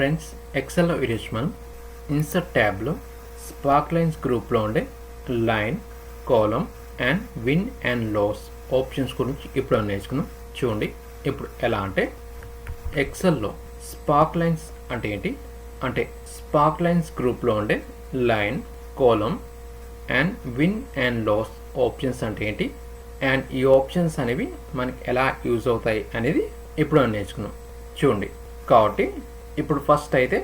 Friends ఎక్సెల్లో ఈరోజు మనం insert ట్యాబ్లో స్పార్క్ లైన్స్ గ్రూప్లో ఉండే line column and win and loss options గురించి ఇప్పుడు నేర్చుకున్నాం. చూడండి ఇప్పుడు ఎలా అంటే ఎక్సెల్లో స్పార్క్ లైన్స్ అంటే ఏంటి? అంటే స్పార్క్ లైన్స్ గ్రూప్లో ఉండే line column and win and loss options అంటే ఏంటి? అండ్ ఈ ఆప్షన్స్ అనేవి మనకి ఎలా యూజ్ అవుతాయి అనేది ఇప్పుడు నేర్చుకున్నాం. చూడండి కాబట్టి ఇప్పుడు ఫస్ట్ అయితే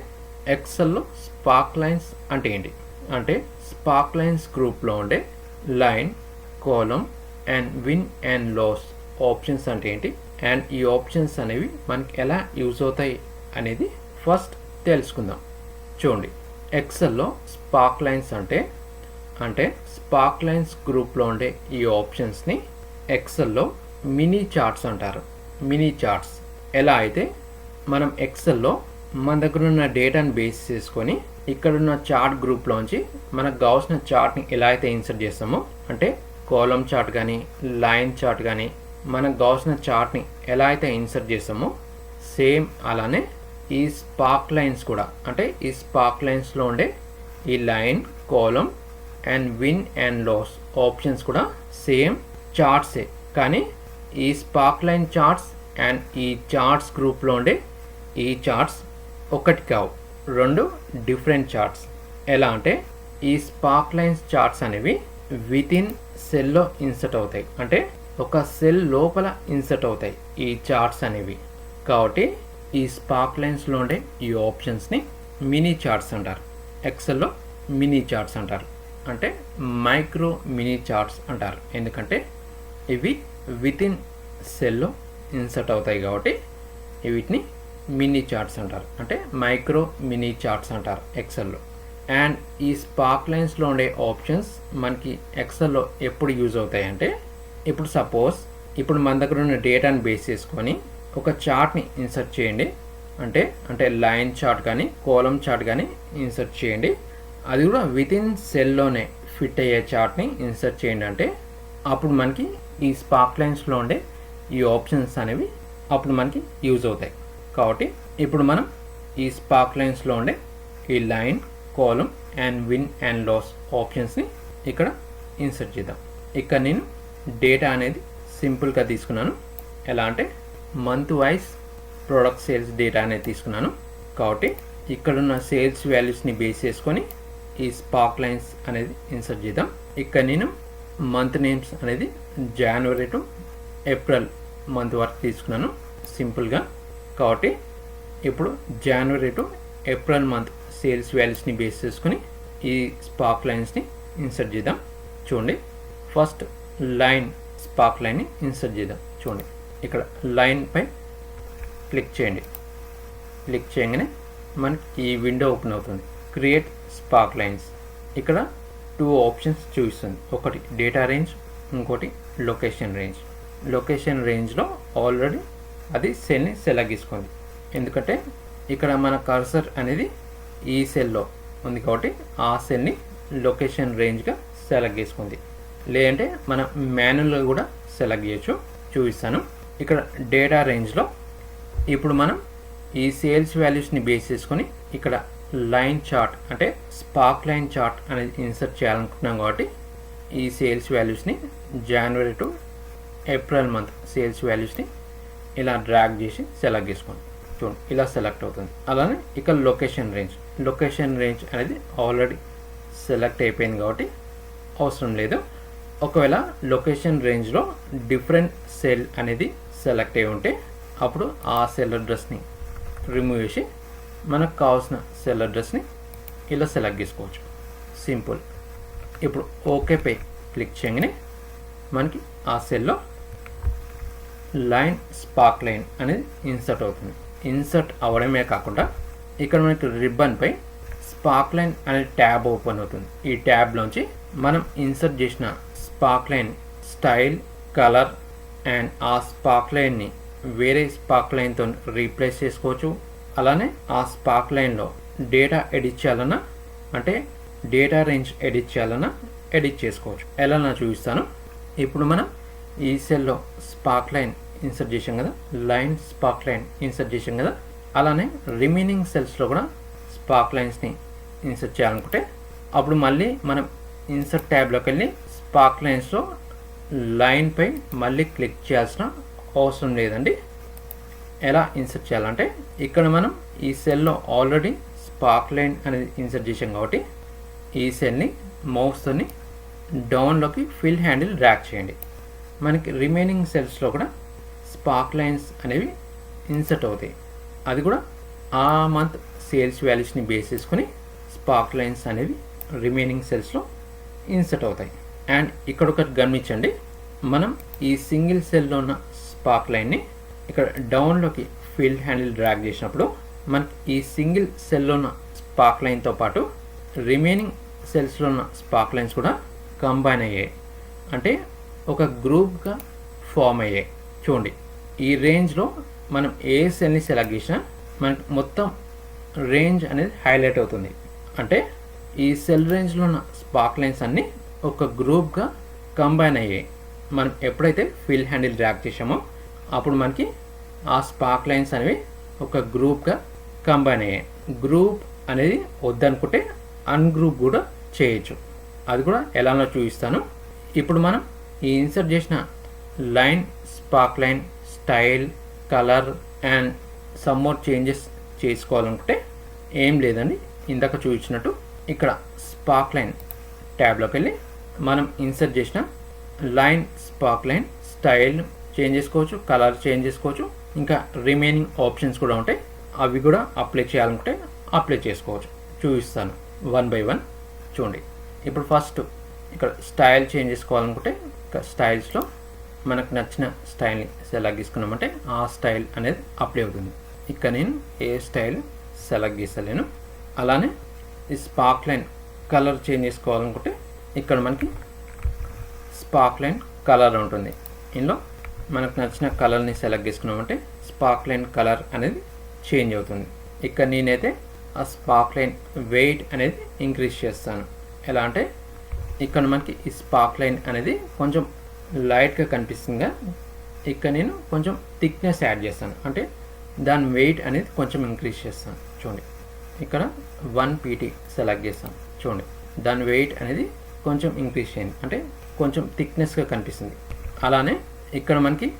ఎక్సెల్లో స్పార్క్ లైన్స్ అంటే ఏంటి? అంటే స్పార్క్ లైన్స్ గ్రూప్లో ఉండే line column and win and loss options అంటే ఏంటి? అండ్ ఈ ఆప్షన్స్ అనేవి మనకి ఎలా యూజ్ అవుతాయి అనేది ఫస్ట్ తెలుసుకుందాం. చూడండి. ఎక్సెల్లో స్పార్క్ లైన్స్ అంటే అంటే స్పార్క్ లైన్స్ గ్రూప్లో ఉండే ఈ ఆప్షన్స్ని ఎక్సెల్లో మినీ చార్ట్స్ అంటారు. మినీ చార్ట్స్ ఎలా అయితే మనం ఎక్సెల్లో మన దగ్గర ఉన్న డేటాను బేస్ చేసుకొని ఇక్కడున్న చార్ట్ గ్రూప్లోంచి మనకు కావాల్సిన చార్ట్ని ఎలా అయితే ఇన్సర్ట్ చేస్తామో అంటే కాలం చార్ట్ కానీ లైన్ చార్ట్ కానీ మనకు కావాల్సిన చార్ట్ని ఎలా అయితే ఇన్సర్ట్ చేస్తామో సేమ్ అలానే ఈ స్పార్క్ లైన్స్ కూడా అంటే ఈ స్పార్క్ లైన్స్లో ఉండే ఈ line column and win and loss options కూడా సేమ్ చార్ట్సే కానీ ఈ స్పార్క్ లైన్ చార్ట్స్ అండ్ ఈ చార్ట్స్ గ్రూప్లో ఉండే ఈ చార్ట్స్ ఒకటి కావు. రెండు డిఫరెంట్ చార్ట్స్. ఎలా అంటే ఈ స్పార్క్ లైన్స్ చార్ట్స్ అనేవి విత్ ఇన్ సెల్లో ఇన్సర్ట్ అవుతాయి. అంటే ఒక సెల్ లోపల ఇన్సర్ట్ అవుతాయి ఈ చార్ట్స్ అనేవి. కాబట్టి ఈ స్పార్క్ లైన్స్లో ఉండే ఈ ఆప్షన్స్ని మినీ చార్ట్స్ అంటారు. ఎక్సెల్లో మినీ చార్ట్స్ అంటారు. అంటే మైక్రో మినీ చార్ట్స్ అంటారు. ఎందుకంటే ఇవి విత్ ఇన్ సెల్లో ఇన్సర్ట్ అవుతాయి కాబట్టి వీటిని మినీ చార్ట్స్ అంటారు. అంటే మైక్రో మినీ చార్ట్స్ అంటారు ఎక్సెల్లో అండ్ ఈ స్పార్క్ లైన్స్లో ఉండే ఆప్షన్స్ మనకి ఎక్సెల్లో ఎప్పుడు యూజ్ అవుతాయి అంటే ఇప్పుడు సపోజ్ ఇప్పుడు మన దగ్గర ఉన్న డేటాని బేస్ చేసుకొని ఒక చార్ట్ని ఇన్సర్ట్ చేయండి. అంటే అంటే లైన్ చార్ట్ కానీ కోలం చార్ట్ కానీ ఇన్సర్ట్ చేయండి. అది కూడా విత్ ఇన్ సెల్లోనే ఫిట్ అయ్యే చార్ట్ని ఇన్సర్ట్ చేయండి. అంటే అప్పుడు మనకి ఈ స్పార్క్ లైన్స్లో ఉండే ఈ ఆప్షన్స్ అనేవి అప్పుడు మనకి యూజ్ అవుతాయి. కాబట్టి ఇప్పుడు మనం ఈ స్పార్క్ లైన్స్లో ఉండే ఈ line column and win and loss ఆప్షన్స్ని ఇక్కడ ఇన్సర్ట్ చేద్దాం. ఇక్కడ నేను డేటా అనేది సింపుల్గా తీసుకున్నాను. ఎలా అంటే month wise product sales data అనేది తీసుకున్నాను. కాబట్టి ఇక్కడున్న సేల్స్ వాల్యూస్ని బేస్ చేసుకొని ఈ స్పార్క్ లైన్స్ అనేది ఇన్సర్ట్ చేద్దాం. ఇక్కడ నేను మంత్ నేమ్స్ అనేది జనవరి టు ఏప్రిల్ మంత్ వరకు తీసుకున్నాను. సింపుల్గా కాబట్టి ఇప్పుడు January to April month sales వాల్యూస్ని బేస్ చేసుకుని ఈ స్పార్క్ లైన్స్ని ఇన్సర్ట్ చేద్దాం. చూడండి. ఫస్ట్ లైన్ స్పార్క్ లైన్ని ఇన్సర్ట్ చేద్దాం. చూడండి. ఇక్కడ లైన్ పై క్లిక్ చేయండి. క్లిక్ చేయగానే మనకి ఈ విండో ఓపెన్ అవుతుంది. క్రియేట్ స్పార్క్ లైన్స్ ఇక్కడ టూ ఆప్షన్స్ చూపిస్తుంది. ఒకటి డేటా రేంజ్ ఇంకోటి లొకేషన్ రేంజ్ లొకేషన్ రేంజ్లో ఆల్రెడీ అది సెల్ని సెలెక్ట్ చేసుకోండి ఎందుకంటే ఇక్కడ మన కర్సర్ అనేది ఈ సెల్లో ఉంది కాబట్టి ఆ సెల్ని లొకేషన్ రేంజ్గా సెలెక్ట్ చేసుకుంది లేదంటే మనం మ్యానువల్లో కూడా సెలెక్ట్ చేయొచ్చు చూపిస్తాను. ఇక్కడ డేటా రేంజ్లో ఇప్పుడు మనం ఈ సేల్స్ వాల్యూస్ని బేస్ చేసుకొని ఇక్కడ లైన్ చార్ట్ అంటే స్పార్క్ లైన్ చార్ట్ అనేది ఇన్సర్ట్ చేయాలనుకుంటున్నాం కాబట్టి ఈ సేల్స్ వాల్యూస్ని January to April month sales వాల్యూస్ని ఇలా డ్రాగ్ చేసి సెలెక్ట్ చేసుకోండి. చూడండి ఇలా సెలెక్ట్ అవుతుంది. అలానే ఇక్కడ లొకేషన్ రేంజ్ లొకేషన్ రేంజ్ అనేది ఆల్రెడీ సెలెక్ట్ అయిపోయింది కాబట్టి అవసరం లేదు. ఒకవేళ లొకేషన్ రేంజ్లో డిఫరెంట్ సెల్ అనేది సెలెక్ట్ అయి ఉంటే అప్పుడు ఆ సెల్ అడ్రస్ని రిమూవ్ చేసి మనకు కావాల్సిన సెల్ అడ్రస్ని ఇలా సెలెక్ట్ చేసుకోవచ్చు. సింపుల్ ఇప్పుడు ఓకే పై క్లిక్ చేయగానే మనకి ఆ సెల్లో లైన్ స్పార్క్ లైన్ అనేది ఇన్సర్ట్ అవుతుంది. ఇన్సర్ట్ అవ్వడమే కాకుండా ఇక్కడ మనకి రిబ్బన్పై స్పార్క్ లైన్ అనే ట్యాబ్ ఓపెన్ అవుతుంది. ఈ ట్యాబ్లోంచి మనం ఇన్సర్ట్ చేసిన spark line style colour and ఆ స్పార్క్ లైన్ని వేరే స్పార్క్ లైన్తో రీప్లేస్ చేసుకోవచ్చు. అలానే ఆ స్పార్క్ లైన్లో డేటా ఎడిట్ చేయాలన్నా అంటే డేటా రేంజ్ ఎడిట్ చేయాలన్నా ఎడిట్ చేసుకోవచ్చు. ఎలా నా చూపిస్తాను? ఇప్పుడు మనం ఈ సెల్లో స్పార్క్ లైన్ ఇన్సర్ట్ చేసాం కదా? లైన్ స్పార్క్ లైన్ ఇన్సర్ట్ చేసాం కదా? అలానే రిమైనింగ్ సెల్స్లో కూడా స్పార్క్ లైన్స్ని ఇన్సర్ట్ చేయాలనుకుంటే అప్పుడు మళ్ళీ మనం ఇన్సర్ట్ ట్యాబ్లోకి వెళ్ళి స్పార్క్ లైన్స్లో లైన్పై మళ్ళీ క్లిక్ చేయాల్సిన అవసరం లేదండి. ఎలా ఇన్సర్ట్ చేయాలంటే ఇక్కడ మనం ఈ సెల్లో ఆల్రెడీ స్పార్క్ లైన్ అనేది ఇన్సర్ట్ చేసాం కాబట్టి ఈ సెల్ని మౌస్తోని డౌన్లోకి ఫిల్ హ్యాండిల్ ర్యాక్ చేయండి. మనకి రిమైనింగ్ సెల్స్లో కూడా స్పార్క్ లైన్స్ అనేవి ఇన్సర్ట్ అవుతాయి. అది కూడా ఆ మంత్ సేల్స్ వాల్యూస్ని బేస్ చేసుకొని స్పార్క్ లైన్స్ అనేవి రిమైనింగ్ సెల్స్లో ఇన్సర్ట్ అవుతాయి. అండ్ ఇక్కడ ఒకటి గమనించండి. మనం ఈ సింగిల్ సెల్లో ఉన్న స్పార్క్ లైన్ని ఇక్కడ డౌన్లోకి ఫీల్డ్ హ్యాండిల్ డ్రాగ్ చేసినప్పుడు మనకి ఈ సింగిల్ సెల్లో ఉన్న స్పార్క్ లైన్తో పాటు రిమైనింగ్ సెల్స్లో ఉన్న స్పార్క్ లైన్స్ కూడా కంబైన్ అయ్యాయి. అంటే ఒక గ్రూప్గా ఫామ్ అయ్యాయి. చూడండి. ఈ రేంజ్లో మనం ఏ సెల్ని సెలెక్ట్ చేసినా మనకి మొత్తం రేంజ్ అనేది హైలైట్ అవుతుంది. అంటే ఈ సెల్ రేంజ్లో ఉన్న స్పార్క్ లైన్స్ అన్నీ ఒక గ్రూప్గా కంబైన్ అయ్యాయి. మనం ఎప్పుడైతే ఫిల్ హ్యాండిల్ డ్రాక్ చేసామో అప్పుడు మనకి ఆ స్పార్క్ లైన్స్ అనేవి ఒక గ్రూప్గా కంబైన్ అయ్యాయి. గ్రూప్ అనేది వద్దనుకుంటే అన్గ్రూప్ కూడా చేయొచ్చు. అది కూడా ఎలానో చూపిస్తాను. ఇప్పుడు మనం ఈ ఇన్సర్ట్ చేసిన line spark line style colour and some more changes చేసుకోవాలనుకుంటే ఏం లేదండి. ఇందాక చూపించినట్టు ఇక్కడ స్పార్క్ లైన్ ట్యాబ్లోకి వెళ్ళి మనం ఇన్సర్ట్ చేసిన line spark line style change చేసుకోవచ్చు కలర్ చేంజ్ చేసుకోవచ్చు ఇంకా రిమైనింగ్ ఆప్షన్స్ కూడా ఉంటాయి. అవి కూడా అప్లై చేయాలనుకుంటే అప్లై చేసుకోవచ్చు. చూపిస్తాను వన్ బై వన్. చూడండి. ఇప్పుడు ఫస్ట్ ఇక్కడ స్టైల్ చేంజ్ చేసుకోవాలనుకుంటే స్టైల్స్లో మనకు నచ్చిన స్టైల్ని సెలెక్ట్ చేసుకున్నామంటే ఆ స్టైల్ అనేది అప్లై అవుతుంది. ఇక్కడ నేను ఏ స్టైల్ సెలెక్ట్ చేస్తలేను. అలానే ఈ స్పార్క్ లైన్ కలర్ చేంజ్ చేసుకోవాలనుకుంటే ఇక్కడ మనకి స్పార్క్ లైన్ కలర్ ఉంటుంది. ఇందులో మనకు నచ్చిన కలర్ని సెలెక్ట్ చేసుకున్నామంటే స్పార్క్ లైన్ కలర్ అనేది చేంజ్ అవుతుంది. ఇక్కడ నేనైతే ఆ స్పార్క్ లైన్ వెయిట్ అనేది ఇంక్రీజ్ చేస్తాను. ఎలా అంటే ఇక్కడ మనకి ఈ స్పార్క్ లైన్ అనేది కొంచెం లైట్గా కనిపిస్తుందిగా. ఇక్కడ నేను కొంచెం థిక్నెస్ యాడ్ చేస్తాను. అంటే దాని వెయిట్ అనేది కొంచెం ఇంక్రీజ్ చేస్తాను. చూడండి. ఇక్కడ వన్ పీటీ సెలెక్ట్ చేస్తాను. చూడండి. దాని వెయిట్ అనేది కొంచెం ఇంక్రీజ్ చేయండి. అంటే కొంచెం థిక్నెస్గా కనిపిస్తుంది. అలానే ఇక్కడ మనకి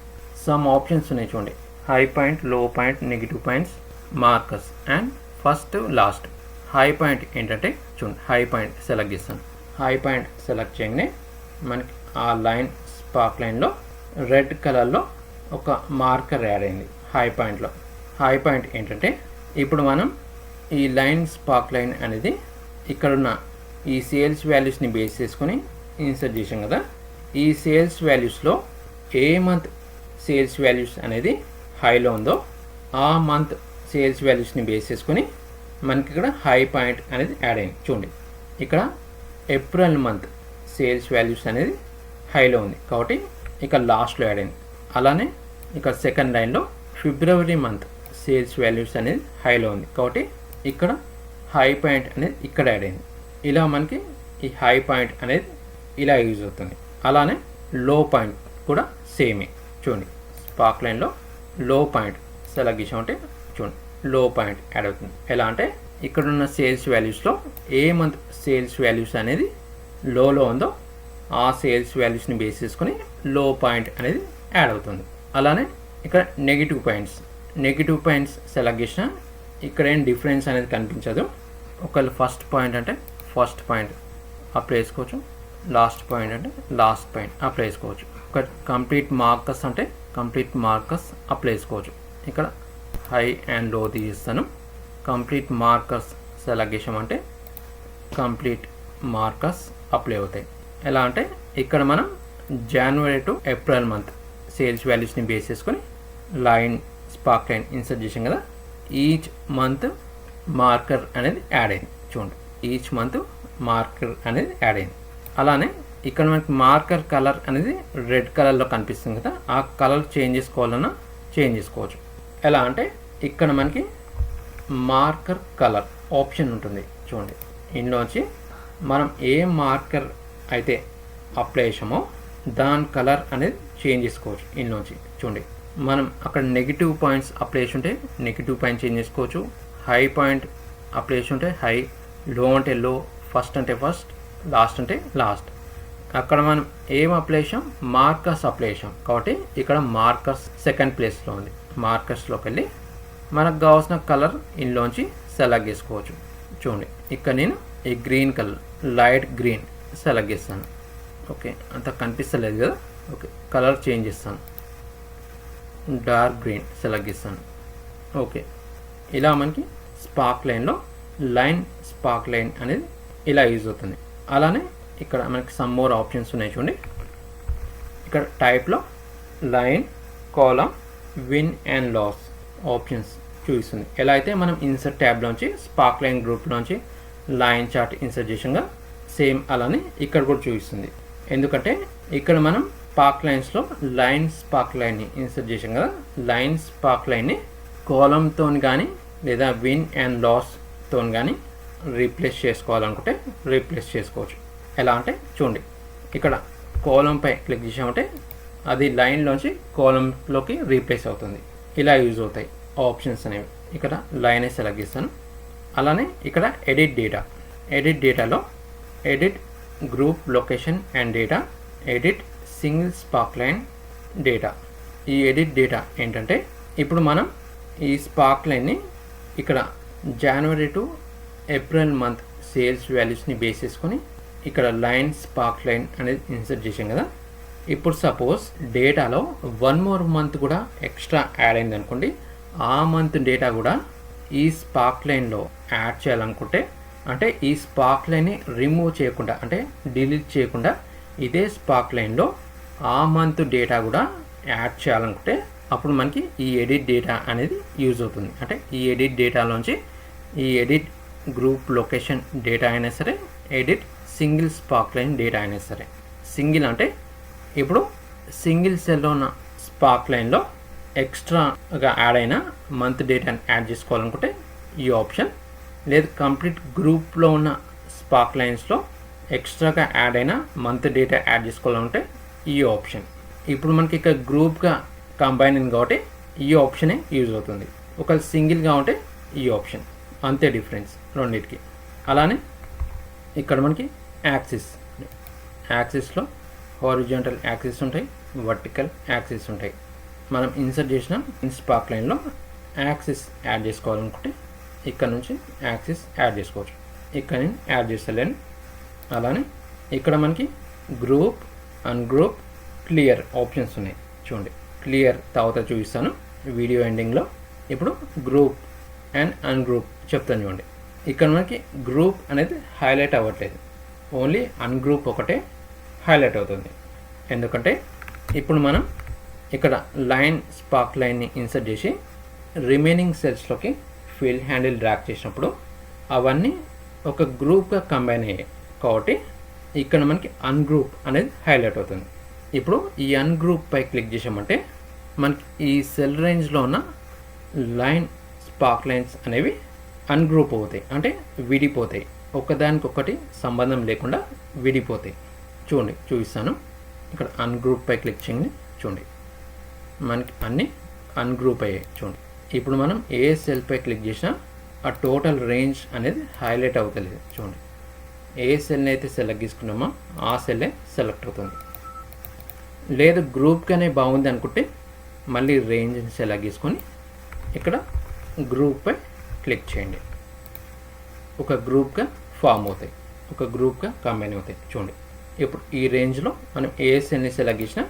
సమ్ ఆప్షన్స్ ఉన్నాయి చూడండి. హై పాయింట్లో point negative points markers and first last. High point ఏంటంటే చూడండి. హై పాయింట్ సెలెక్ట్ చేస్తాను. హై పాయింట్ సెలెక్ట్ చేయగానే మనకి ఆ లైన్ స్పార్క్ లైన్లో రెడ్ కలర్లో ఒక మార్కర్ యాడ్ అయింది హై పాయింట్లో హై పాయింట్ ఏంటంటే ఇప్పుడు మనం ఈ లైన్ స్పార్క్ లైన్ అనేది ఇక్కడున్న ఈ సేల్స్ వాల్యూస్ని బేస్ చేసుకొని ఇన్సర్ట్ చేసాం కదా. ఈ సేల్స్ వాల్యూస్లో ఏ మంత్ సేల్స్ వాల్యూస్ అనేది హైలో ఉందో ఆ మంత్ సేల్స్ వాల్యూస్ని బేస్ చేసుకొని మనకి ఇక్కడ హై పాయింట్ అనేది యాడ్ అయింది. చూడండి ఇక్కడ ఏప్రిల్ మంత్ సేల్స్ వాల్యూస్ అనేది హైలో ఉంది. కాబట్టి ఇక లాస్ట్లో యాడ్ అయింది. అలానే ఇక సెకండ్ లైన్లో ఫిబ్రవరి మంత్ సేల్స్ వాల్యూస్ అనేది హైలో ఉంది. కాబట్టి ఇక్కడ హై పాయింట్ అనేది ఇక్కడ యాడ్ అయింది. ఇలా మనకి ఈ హై పాయింట్ అనేది ఇలా యూజ్ అవుతుంది. అలానే లో పాయింట్ కూడా సేమే. చూడండి. స్పార్క్ లైన్లో లో పాయింట్ సెలెక్ట్ చేసామంటే చూడండి. లో పాయింట్ యాడ్ అవుతుంది. ఎలా అంటే ఇక్కడున్న సేల్స్ వాల్యూస్లో ఏ మంత్ సేల్స్ వాల్యూస్ అనేది లోలో ఉందో ఆ సేల్స్ వాల్యూస్ని బేస్ చేసుకొని లో పాయింట్ అనేది యాడ్ అవుతుంది. అలానే ఇక్కడ negative points negative points select చేసిన ఇక్కడ ఏం డిఫరెన్స్ అనేది కనిపించదు. ఒకవేళ ఫస్ట్ పాయింట్ అంటే ఫస్ట్ పాయింట్ అప్లై చేసుకోవచ్చు లాస్ట్ పాయింట్ అంటే లాస్ట్ పాయింట్ అప్లై చేసుకోవచ్చు ఒక కంప్లీట్ మార్కర్స్ అంటే కంప్లీట్ మార్కర్స్ అప్లై చేసుకోవచ్చు ఇక్కడ హై అండ్లో తీస్తాను కంప్లీట్ మార్కర్స్ సెలెక్ట్ చేసామంటే కంప్లీట్ మార్కర్స్ అప్లై అవుతాయి. ఎలా అంటే ఇక్కడ మనం January to April month sales వాల్యూస్ని బేస్ చేసుకొని లైన్ స్పార్క్ లైన్ ఇన్సర్ట్ చేసాం కదా ఈచ్ మంత్ మార్కర్ అనేది యాడ్ అయింది. చూడండి ఈచ్ మంత్ మార్కర్ అనేది యాడ్ అయింది. అలానే ఇక్కడ మనకి మార్కర్ కలర్ అనేది రెడ్ కలర్లో కనిపిస్తుంది కదా ఆ కలర్ చేంజ్ చేసుకోవాలన్నా చేంజ్ చేసుకోవచ్చు. ఎలా అంటే ఇక్కడ మనకి మార్కర్ కలర్ ఆప్షన్ ఉంటుంది. చూడండి ఇందులోంచి మనం ఏ మార్కర్ అయితే అప్లై చేసామో దాని కలర్ అనేది చేంజ్ చేసుకోవచ్చు ఇందులోంచి చూడండి మనం అక్కడ నెగిటివ్ పాయింట్స్ అప్లై చేసి ఉంటే నెగిటివ్ పాయింట్ చేంజ్ చేసుకోవచ్చు. హై పాయింట్ అప్లై చేసి ఉంటే హై లో అంటే లో ఫస్ట్ అంటే ఫస్ట్ లాస్ట్ అంటే లాస్ట్. అక్కడ మనం ఏం అప్లై చేసాం మార్కర్స్ అప్లై చేసాం కాబట్టి ఇక్కడ మార్కర్స్ సెకండ్ ప్లేస్లో ఉంది. మార్కర్స్లోకి వెళ్ళి మనకు కావాల్సిన కలర్ ఇందులోంచి సెలెక్ట్ చేసుకోవచ్చు. చూడండి ఇక్కడ నేను ఈ green colour light green select చేస్తాను. ఓకే అంత కనిపిస్తలేదు కదా? ఓకే కలర్ చేంజ్ చేస్తాను. డార్క్ గ్రీన్ సెలెక్ట్ చేస్తాను. ఓకే ఇలా మనకి స్పార్క్ లైన్లో లైన్ స్పార్క్ లైన్ అనేది ఇలా యూజ్ అవుతుంది. అలానే ఇక్కడ మనకి సమ్ మోర్ ఆప్షన్స్ ఉన్నాయి చూడండి. ఇక్కడ టైప్లో line column win and loss options చూపిస్తుంది. ఎలా అయితే మనం ఇన్సర్ట్ ట్యాబ్లోంచి స్పార్క్ లైన్ గ్రూప్లోంచి లైన్ చార్ట్ ఇన్సర్ట్ చేసాగా సేమ్ అలానే ఇక్కడ కూడా చూపిస్తుంది. ఎందుకంటే ఇక్కడ మనం పాక్ లైన్స్లో లైన్ స్పార్క్ లైన్ని ఇన్సర్ట్ చేసాం కదా లైన్ స్పార్క్ లైన్ని కోలంతో కానీ లేదా విన్ అండ్ లాస్తో కానీ రీప్లేస్ చేసుకోవాలనుకుంటే రీప్లేస్ చేసుకోవచ్చు. ఎలా అంటే చూడండి ఇక్కడ కోలంపై క్లిక్ చేసామంటే అది లైన్లోంచి కోలంలోకి రీప్లేస్ అవుతుంది. ఇలా యూజ్ అవుతాయి ఆప్షన్స్ అనేవి. ఇక్కడ లైన్ సెలెక్ట్ చేస్తాను. అలానే ఇక్కడ ఎడిట్ డేటా ఎడిట్ డేటాలో edit group location and data edit single spark line data ఈ ఎడిట్ డేటా ఏంటంటే ఇప్పుడు మనం ఈ స్పార్క్ లైన్ని ఇక్కడ January to April month sales వాల్యూస్ని బేస్ చేసుకొని ఇక్కడ లైన్ స్పార్క్ లైన్ అనేది ఇన్సర్ట్ చేసాం కదా. ఇప్పుడు సపోజ్ డేటాలో వన్ మోర్ మంత్ కూడా ఎక్స్ట్రా యాడ్ అయింది అనుకోండి ఆ మంత్ డేటా కూడా ఈ స్పార్క్ లైన్లో యాడ్ చేయాలనుకుంటే అంటే ఈ స్పార్క్ లైన్ని రిమూవ్ చేయకుండా అంటే డిలీట్ చేయకుండా ఇదే స్పార్క్ లైన్లో ఆ మంత్ డేటా కూడా యాడ్ చేయాలనుకుంటే అప్పుడు మనకి ఈ ఎడిట్ డేటా అనేది యూజ్ అవుతుంది. అంటే ఈ ఎడిట్ డేటాలోంచి ఈ ఎడిట్ గ్రూప్ లొకేషన్ డేటా అయినా సరే edit single spark line data అయినా సరే. సింగిల్ అంటే ఇప్పుడు సింగిల్ సెల్లో ఉన్న స్పార్క్ లైన్లో ఎక్స్ట్రాగా యాడ్ అయిన మంత్ డేటాని యాడ్ చేసుకోవాలనుకుంటే ఈ ఆప్షన్ లేదు కంప్లీట్ గ్రూప్లో ఉన్న స్పార్క్ లైన్స్లో ఎక్స్ట్రాగా యాడ్ అయిన మంత్ డేటా యాడ్ చేసుకోవాలంటే ఈ ఆప్షన్. ఇప్పుడు మనకి ఇక్కడ గ్రూప్గా కంబైనింగ్ కాబట్టి ఈ ఆప్షనే యూజ్ అవుతుంది. ఒకవేళ సింగిల్గా ఉంటే ఈ ఆప్షన్. అంతే డిఫరెన్స్ రెండింటికి. అలానే ఇక్కడ మనకి యాక్సిస్. యాక్సిస్లో హారిజాంటల్ యాక్సిస్ ఉంటాయి వర్టికల్ యాక్సిస్ ఉంటాయి. మనం ఇన్సర్ట్ చేసిన స్పార్క్ లైన్లో యాక్సిస్ యాడ్ చేసుకోవాలనుకుంటే ఇక్కడ నుంచి యాక్సిస్ యాడ్ చేసుకోవచ్చు. ఇక్కడ నేను యాడ్ చేస్తలేను. అలానే ఇక్కడ మనకి గ్రూప్ అన్గ్రూప్ క్లియర్ ఆప్షన్స్ ఉన్నాయి. చూడండి. క్లియర్ తర్వాత చూపిస్తాను. వీడియో ఎండింగ్లో ఇప్పుడు గ్రూప్ అండ్ అన్గ్రూప్ చెప్తాను చూడండి. ఇక్కడ మనకి గ్రూప్ అనేది హైలైట్ అవ్వట్లేదు. ఓన్లీ అన్గ్రూప్ ఒకటే హైలైట్ అవుతుంది. ఎందుకంటే ఇప్పుడు మనం ఇక్కడ లైన్ స్పార్క్ లైన్ని ఇన్సర్ట్ చేసి రిమైనింగ్ సెల్స్లోకి ఫీల్డ్ హ్యాండిల్ డ్రాక్ చేసినప్పుడు అవన్నీ ఒక గ్రూప్గా కంబైన్ అయ్యాయి. కాబట్టి ఇక్కడ మనకి అన్గ్రూప్ అనేది హైలైట్ అవుతుంది. ఇప్పుడు ఈ అన్గ్రూప్ పై క్లిక్ చేసామంటే మనకి ఈ సెల్ రేంజ్లో ఉన్న లైన్ స్పార్క్ లైన్స్ అనేవి అన్గ్రూప్ అవుతాయి. అంటే విడిపోతాయి. ఒకదానికొకటి సంబంధం లేకుండా విడిపోతాయి. చూడండి చూపిస్తాను. ఇక్కడ అన్గ్రూప్ పై క్లిక్ చేయండి. చూడండి. మనకి అన్నీ అన్గ్రూప్ అయ్యాయి. చూడండి. ఇప్పుడు మనం ఏ సెల్ పై క్లిక్ చేసినా ఆ టోటల్ రేంజ్ అనేది హైలైట్ అవుతలేదు. చూడండి. ఏ సెల్ని అయితే సెలెక్ట్ చేసుకున్నామో ఆ సెల్లే సెలెక్ట్ అవుతుంది. లేదు గ్రూప్గానే బాగుంది అనుకుంటే మళ్ళీ రేంజ్ని సెలెక్ట్ చేసుకొని ఇక్కడ గ్రూప్పై క్లిక్ చేయండి. ఒక గ్రూప్గా ఫామ్ అవుతాయి. ఒక గ్రూప్గా కంబైన్ అవుతాయి. చూడండి. ఇప్పుడు ఈ రేంజ్లో మనం ఏ సెల్ని సెలెక్ట్ చేసినా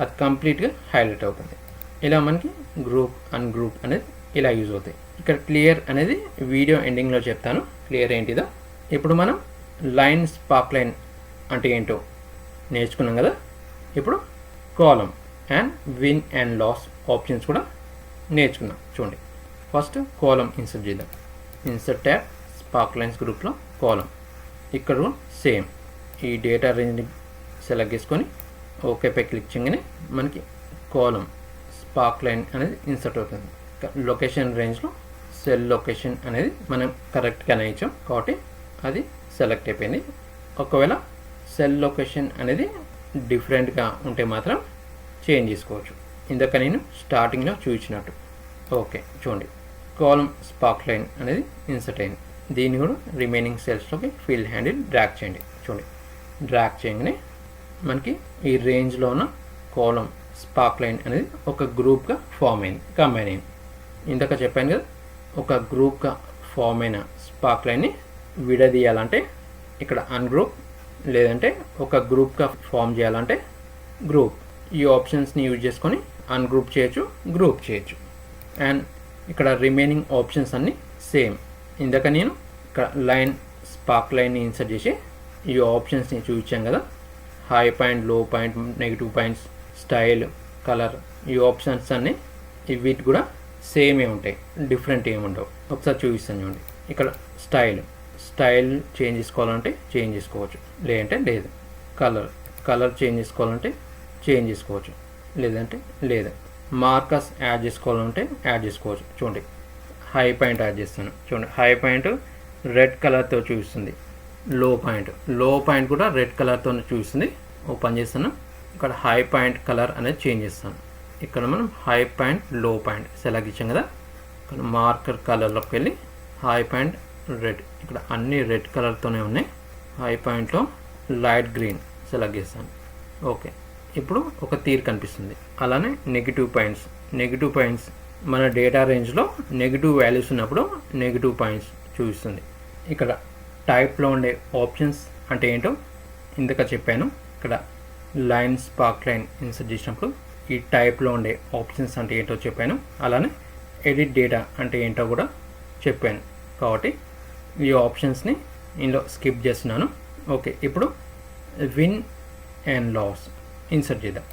అది కంప్లీట్గా హైలైట్ అవుతుంది. ఇలా మనకి గ్రూప్ అండ్ గ్రూప్ అనేది ఇలా యూజ్ అవుతాయి. ఇక్కడ క్లియర్ అనేది వీడియో ఎండింగ్లో చెప్తాను. క్లియర్ ఏంటిదో? ఇప్పుడు మనం లైన్ స్పాక్ లైన్ అంటే ఏంటో నేర్చుకున్నాం కదా? ఇప్పుడు column and win and loss options కూడా నేర్చుకుందాం. చూడండి. ఫస్ట్ కాలం ఇన్సర్ట్ చేద్దాం. ఇన్సర్ట్ ట్యాబ్ స్పార్క్ లైన్స్ గ్రూప్లో కాలం ఇక్కడ సేమ్ ఈ డేటా రేంజ్ని సెలెక్ట్ చేసుకొని ఓకేపై క్లిక్ చేయగానే మనకి కాలం స్పార్క్ లైన్ అనేది ఇన్సర్ట్ అవుతుంది. లొకేషన్ రేంజ్లో సెల్ లొకేషన్ అనేది మనం కరెక్ట్గా ఇచ్చాం కాబట్టి అది సెలెక్ట్ అయిపోయింది. ఒకవేళ సెల్ లొకేషన్ అనేది డిఫరెంట్గా ఉంటే మాత్రం చేంజ్ చేసుకోవచ్చు. ఇందాక నేను స్టార్టింగ్లో చూసినట్టు ఓకే చూడండి. కాలం స్పార్క్ లైన్ అనేది ఇన్సర్ట్ అయింది. దీన్ని కూడా రిమైనింగ్ సెల్స్లోకి ఫీల్డ్ హ్యాండిల్ డ్రాక్ చేయండి. చూడండి. డ్రాక్ చేయగానే మనకి ఈ రేంజ్లో ఉన్న కాలం స్పార్క్ లైన్ అనేది ఒక గ్రూప్గా ఫామ్ అయింది కంబైన్ అయింది. ఇందాక చెప్పాను కదా ఒక గ్రూప్గా ఫామ్ అయిన స్పార్క్ లైన్ని విడదీయాలంటే ఇక్కడ అన్గ్రూప్ లేదంటే ఒక గ్రూప్గా ఫామ్ చేయాలంటే గ్రూప్ ఈ ఆప్షన్స్ని యూజ్ చేసుకొని అన్గ్రూప్ చేయొచ్చు గ్రూప్ చేయొచ్చు. అండ్ ఇక్కడ రిమైనింగ్ ఆప్షన్స్ అన్నీ సేమ్ ఇందాక నేను ఇక్కడ లైన్ స్పార్క్ లైన్ని ఇన్సర్ట్ చేసి ఈ ఆప్షన్స్ని చూపించాం కదా హై పాయింట్లో point negative points style colour ఈ ఆప్షన్స్ అన్నీ వీటి కూడా సేమే ఉంటాయి. డిఫరెంట్ ఏమి ఉండవు ఒకసారి చూపిస్తాను చూడండి. ఇక్కడ స్టైల్ స్టైల్ చేంజ్ చేసుకోవాలంటే చేంజ్ చేసుకోవచ్చు. లేదంటే లేదు. కలర్ కలర్ చేంజ్ చేసుకోవాలంటే చేంజ్ చేసుకోవచ్చు. లేదంటే లేదు. మార్కర్స్ యాడ్ చేసుకోవాలంటే యాడ్ చేసుకోవచ్చు. చూడండి. హై పాయింట్ యాడ్ చేస్తాను. చూడండి. హై పాయింట్ రెడ్ కలర్తో చూపిస్తుంది. లో పాయింట్. లో పాయింట్ కూడా రెడ్ కలర్తో చూపిస్తుంది. ఓపెన్ చేస్తాను. ఇక్కడ హై పాయింట్ కలర్ అనేది చేంజ్ చేస్తాను ఇక్కడ మనం హై పాయింట్లో పాయింట్ సెలెక్ట్ ఇచ్చాం కదా? ఇక్కడ మార్కర్ కలర్లోకి వెళ్ళి హై పాయింట్ రెడ్ ఇక్కడ అన్ని రెడ్ కలర్తోనే ఉన్నాయి. హై పాయింట్లో లైట్ గ్రీన్ సెలెక్ట్ చేస్తాను ఓకే ఇప్పుడు ఒక తీరు కనిపిస్తుంది. అలానే నెగిటివ్ పాయింట్స్ నెగిటివ్ పాయింట్స్ మన డేటా రేంజ్లో నెగిటివ్ వాల్యూస్ ఉన్నప్పుడు నెగిటివ్ పాయింట్స్ చూపిస్తుంది. ఇక్కడ టైప్లో ఉండే ఆప్షన్స్ అంటే ఏంటో ఇందాక చెప్పాను. ఇక్కడ లైన్ స్పార్క్ లైన్ ఇన్సర్ట్ చేసినప్పుడు ఈ టైప్లో ఉండే ఆప్షన్స్ అంటే ఏంటో చెప్పాను. అలానే ఎడిట్ డేటా అంటే ఏంటో కూడా చెప్పాను. కాబట్టి ఈ ఆప్షన్స్ని ఇందులో స్కిప్ చేస్తున్నాను. ఓకే ఇప్పుడు విన్ అండ్ లాస్ ఇన్సర్ట్ చేద్దాం.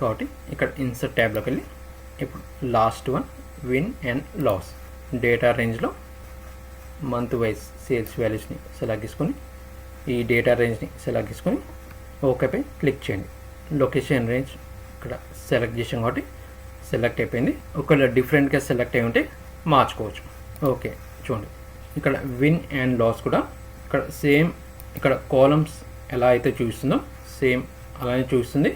కాబట్టి ఇక్కడ ఇన్సర్ట్ ట్యాబ్లోకి వెళ్ళి ఇప్పుడు last one win and loss. Data రేంజ్లో మంత్ వైజ్ సేల్స్ వాల్యూస్ని సెలెక్ట్ చేసుకొని ఈ డేటా రేంజ్ని సెలెక్ట్ చేసుకొని ఓకేపై క్లిక్ చేయండి. లొకేషన్ రేంజ్ ఇక్కడ సెలెక్ట్ చేసాం కాబట్టి సెలెక్ట్ అయిపోయింది. ఒకవేళ డిఫరెంట్గా సెలెక్ట్ అయి ఉంటే మార్చుకోవచ్చు. ఓకే చూడండి. ఇక్కడ విన్ అండ్ లాస్ కూడా ఇక్కడ సేమ్ ఇక్కడ కాలమ్స్ ఎలా అయితే చూస్తుందో సేమ్ అలానే చూస్తుంది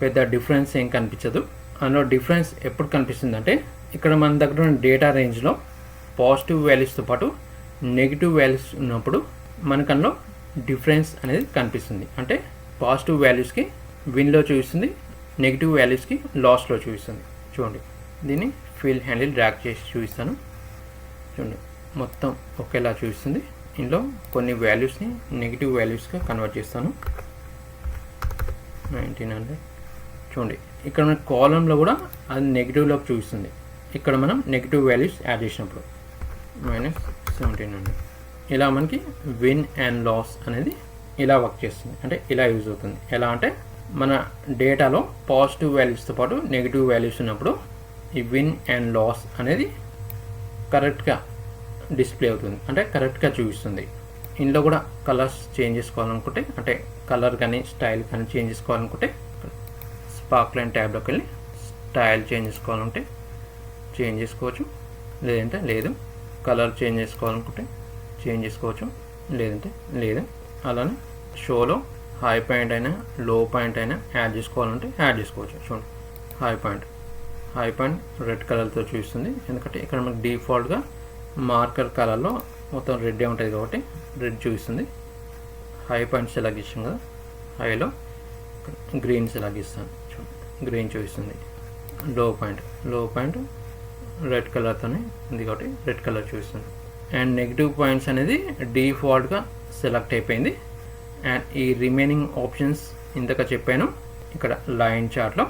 పెద్ద డిఫరెన్స్ ఏం కనిపించదు. అందులో డిఫరెన్స్ ఎప్పుడు కనిపిస్తుంది అంటే ఇక్కడ మన దగ్గర ఉన్న డేటా రేంజ్లో పాజిటివ్ వాల్యూస్తో పాటు నెగిటివ్ వాల్యూస్ ఉన్నప్పుడు మనకు అందులో డిఫరెన్స్ అనేది కనిపిస్తుంది. అంటే పాజిటివ్ వాల్యూస్కి విన్లో చూపిస్తుంది నెగిటివ్ వాల్యూస్కి లాస్లో చూపిస్తుంది. చూడండి. దీన్ని ఫీల్ హ్యాండిల్ డ్రాక్ చేసి చూపిస్తాను. చూడండి. మొత్తం ఒకేలా చూపిస్తుంది. ఇందులో కొన్ని వాల్యూస్ని నెగిటివ్ వాల్యూస్గా కన్వర్ట్ చేస్తాను. Nineteen hundred. చూడండి. ఇక్కడ మన కాలంలో కూడా అది నెగిటివ్లోకి చూపిస్తుంది. ఇక్కడ మనం నెగిటివ్ వాల్యూస్ యాడ్ చేసినప్పుడు. Minus seventeen hundred. ఇలా మనకి విన్ అండ్ లాస్ అనేది ఇలా వర్క్ చేస్తుంది. అంటే ఇలా యూజ్ అవుతుంది. ఎలా అంటే మన డేటాలో పాజిటివ్ వాల్యూస్తో పాటు నెగిటివ్ వాల్యూస్ ఉన్నప్పుడు ఈ విన్ అండ్ లాస్ అనేది కరెక్ట్గా డిస్ప్లే అవుతుంది. అంటే కరెక్ట్గా చూపిస్తుంది. ఇందులో కూడా కలర్స్ చేంజ్ చేసుకోవాలనుకుంటే అంటే కలర్ కానీ స్టైల్ కానీ చేంజ్ చేసుకోవాలనుకుంటే స్పార్క్ లైన్ ట్యాబ్లోకి వెళ్ళి స్టైల్ చేంజ్ చేసుకోవాలంటే చేంజ్ చేసుకోవచ్చు. లేదంటే లేదు. కలర్ చేంజ్ చేసుకోవాలనుకుంటే చేంజ్ చేసుకోవచ్చు. లేదంటే లేదు. అలానే షోలో హై పాయింట్ అయినా లో పాయింట్ అయినా యాడ్ చేసుకోవాలంటే యాడ్ చేసుకోవచ్చు. చూడండి. High point high point red కలర్తో చూపిస్తుంది. ఎందుకంటే ఇక్కడ మనకి డిఫాల్ట్గా మార్కర్ కలర్లో మొత్తం రెడ్డే ఉంటుంది కాబట్టి రెడ్ చూపిస్తుంది. హై పాయింట్ సెలెక్ట్ చేసాం కదా. హైలో గ్రీన్ సెలెక్ట్ ఇస్తాను చూడండి. గ్రీన్ చూపిస్తుంది. లో పాయింట్లో పాయింట్ రెడ్ కలర్తోనే ఉంది కాబట్టి రెడ్ కలర్ చూపిస్తుంది. అండ్ నెగిటివ్ పాయింట్స్ అనేది డిఫాల్ట్గా సెలెక్ట్ అయిపోయింది. అండ్ ఈ రిమైనింగ్ ఆప్షన్స్ ఇందాక చెప్పాను. ఇక్కడ లైన్ చార్ట్లో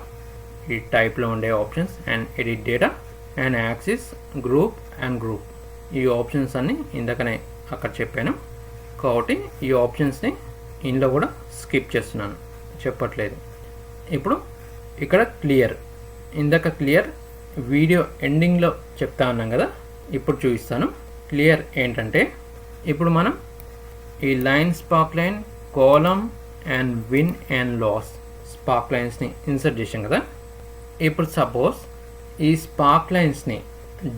ఈ టైప్లో ఉండే options and edit data and axis group and group ఈ ఆప్షన్స్ అన్నీ ఇందాకనే అక్కడ చెప్పాను. కాబట్టి ఈ ఆప్షన్స్ని ఇందులో కూడా స్కిప్ చేస్తున్నాను. చెప్పట్లేదు. ఇప్పుడు ఇక్కడ క్లియర్ ఇందాక క్లియర్ వీడియో ఎండింగ్లో చెప్తా ఉన్నాం కదా. ఇప్పుడు చూపిస్తాను. క్లియర్ ఏంటంటే ఇప్పుడు మనం ఈ line spark line column and win and loss spark లైన్స్ని ఇన్సర్ట్ చేసాం కదా. ఇప్పుడు సపోజ్ ఈ స్పార్క్ లైన్స్ని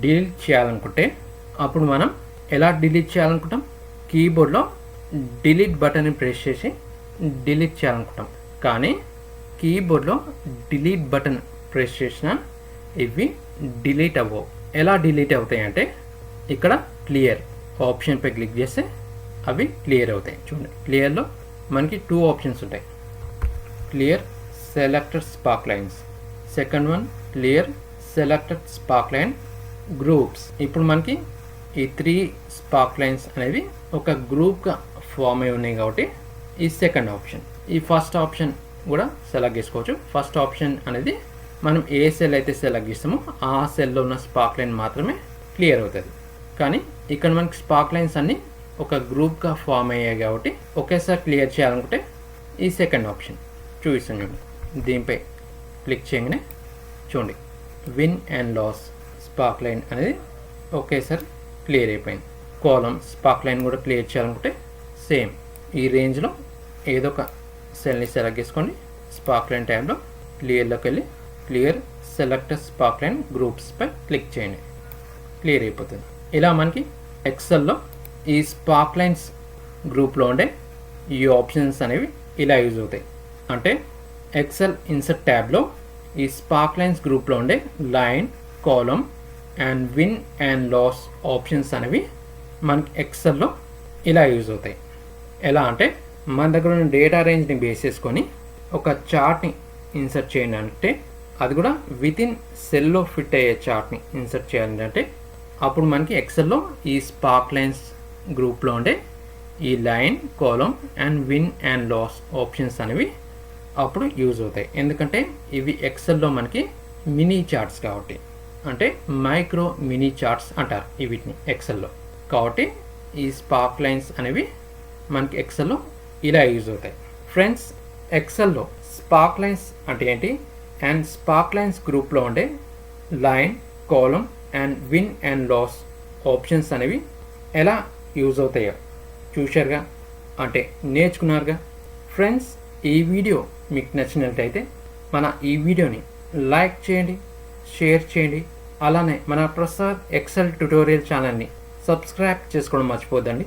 డిలీట్ చేయాలనుకుంటే అప్పుడు మనం ఎలా డిలీట్ చేయాలనుకుంటాం? కీబోర్డ్లో డిలీట్ బటన్ని ప్రెస్ చేసి డిలీట్ చేయాలనుకుంటాం. కానీ కీబోర్డ్లో డిలీట్ బటన్ ప్రెస్ చేసిన ఇవి డిలీట్ అవ్వవు. ఎలా డిలీట్ అవుతాయంటే ఇక్కడ క్లియర్ ఆప్షన్పై క్లిక్ చేస్తే అవి క్లియర్ అవుతాయి. చూడండి క్లియర్లో మనకి టూ ఆప్షన్స్ ఉంటాయి. Clear selected spark lines. Second one clear selected spark line groups. ఇప్పుడు మనకి ఈ త్రీ స్పార్క్ లైన్స్ అనేవి ఒక గ్రూప్గా ఫామ్ అయి ఉన్నాయి కాబట్టి ఈ సెకండ్ ఆప్షన్ ఈ ఫస్ట్ ఆప్షన్ కూడా సెలెక్ట్ చేసుకోవచ్చు. ఫస్ట్ ఆప్షన్ అనేది మనం ఏ సెల్ అయితే సెలెక్ట్ చేస్తామో ఆ సెల్లో ఉన్న స్పార్క్ లైన్ మాత్రమే క్లియర్ అవుతుంది. కానీ ఇక్కడ మనకి స్పార్క్ లైన్స్ అన్నీ ఒక గ్రూప్గా ఫామ్ అయ్యాయి కాబట్టి ఒకేసారి క్లియర్ చేయాలనుకుంటే ఈ సెకండ్ ఆప్షన్ చూపిస్తాను చూడండి. దీనిపై క్లిక్ చేయగానే చూడండి. Win and loss spark line అనేది ఒకేసారి క్లియర్ అయిపోయింది. కాలం స్పార్క్ లైన్ కూడా క్లియర్ చేయాలనుకుంటే సేమ్ ఈ రేంజ్లో ఏదో ఒక సెల్ని సెలెక్ట్ చేసుకోండి. స్పార్క్ లైన్ ట్యాబ్లో క్లియర్లోకి వెళ్ళి క్లియర్ సెలెక్ట్ స్పార్క్ లైన్ గ్రూప్స్పై క్లిక్ చేయండి. క్లియర్ అయిపోతుంది. ఇలా మనకి ఎక్సెల్లో ఈ స్పార్క్ లైన్స్ గ్రూప్లో ఉండే ఈ ఆప్షన్స్ అనేవి ఇలా యూజ్ అవుతాయి. అంటే ఎక్సెల్ ఇన్సర్ట్ ట్యాబ్లో ఈ స్పార్క్ లైన్స్ గ్రూప్లో ఉండే line column and win and loss options అనేవి మనకి ఎక్సెల్లో ఇలా యూజ్ అవుతాయి. ఎలా అంటే మన దగ్గర ఉన్న డేటా రేంజ్ని బేస్ చేసుకొని ఒక చార్ట్ని ఇన్సర్ట్ చేయండి అంటే అది కూడా వితిన్ సెల్లో ఫిట్ అయ్యే చార్ట్ని ఇన్సర్ట్ చేయాలంటే అప్పుడు మనకి ఎక్సెల్లో ఈ స్పార్క్ లైన్స్ గ్రూప్లో ఉండే ఈ line column and win and loss options అనేవి అప్పుడు యూజ్ అవుతాయి. ఎందుకంటే ఇవి ఎక్సెల్లో మనకి మినీ చార్ట్స్ కాబట్టి అంటే మైక్రో మినీ చార్ట్స్ అంటారు ఈ వీటిని ఎక్సెల్లో. కాబట్టి ఈ స్పార్క్ లైన్స్ అనేవి మనకి ఎక్సెల్లో ఇలా యూజ్ అవుతాయి. ఫ్రెండ్స్ ఎక్సెల్లో స్పార్క్ లైన్స్ అంటే ఏంటి? అండ్ స్పార్క్ లైన్స్ గ్రూప్లో ఉండే line column and win and loss options అనేవి ఎలా యూజ్ అవుతాయో? చూశారుగా? అంటే నేర్చుకున్నారుగా? ఫ్రెండ్స్ ఈ వీడియో మీకు నచ్చినట్లయితే మన ఈ వీడియోని లైక్ చేయండి షేర్ చేయండి అలానే మన ప్రసాద్ ఎక్సెల్ ట్యుటోరియల్ ఛానల్ని సబ్స్క్రైబ్ చేసుకోవడం మర్చిపోద్దండి.